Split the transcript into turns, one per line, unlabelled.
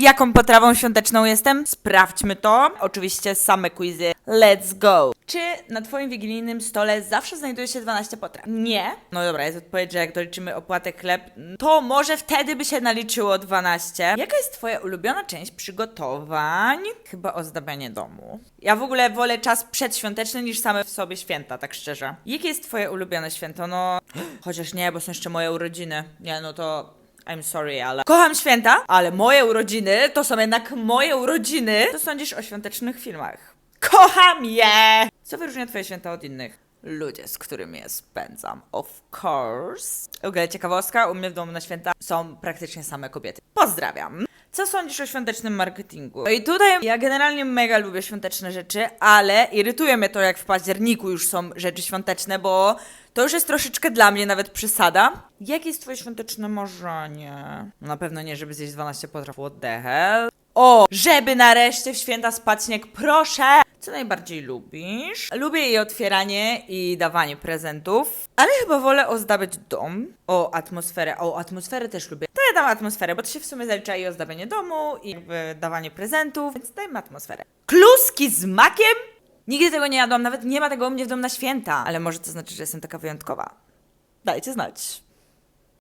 Jaką potrawą świąteczną jestem? Sprawdźmy to. Oczywiście same quizy. Let's go. Czy na twoim wigilijnym stole zawsze znajduje się 12 potraw? Nie. No dobra, jest odpowiedź, że jak doliczymy opłatę chleb, to może wtedy by się naliczyło 12. Jaka jest twoja ulubiona część przygotowań? Chyba ozdabianie domu. Ja w ogóle wolę czas przedświąteczny niż same w sobie święta, tak szczerze. Jakie jest twoje ulubione święto? No, chociaż nie, bo są jeszcze moje urodziny. Nie, no to I'm sorry, ale. Kocham święta, ale moje urodziny to są jednak moje urodziny. Co sądzisz o świątecznych filmach? Kocham je! Co wyróżnia Twoje święta od innych? Ludzie, z którymi je spędzam. Of course. W ogóle ciekawostka, u mnie w domu na święta są praktycznie same kobiety. Pozdrawiam. Co sądzisz o świątecznym marketingu? No i tutaj ja generalnie mega lubię świąteczne rzeczy, ale irytuje mnie to, jak w październiku już są rzeczy świąteczne, bo to już jest troszeczkę dla mnie nawet przesada. Jakie jest twoje świąteczne marzenie? No na pewno nie, żeby zjeść 12 potraw. What the hell? O, żeby nareszcie w święta spać śnieg, proszę! Co najbardziej lubisz? Lubię jej otwieranie i dawanie prezentów, ale chyba wolę ozdabiać dom. O, atmosferę. O, atmosferę też lubię. To ja dam atmosferę, bo to się w sumie zalicza i ozdabianie domu, i jakby dawanie prezentów, więc dajmy atmosferę. Kluski z makiem? Nigdy tego nie jadłam, nawet nie ma tego u mnie w domu na święta, ale może to znaczy, że jestem taka wyjątkowa. Dajcie znać.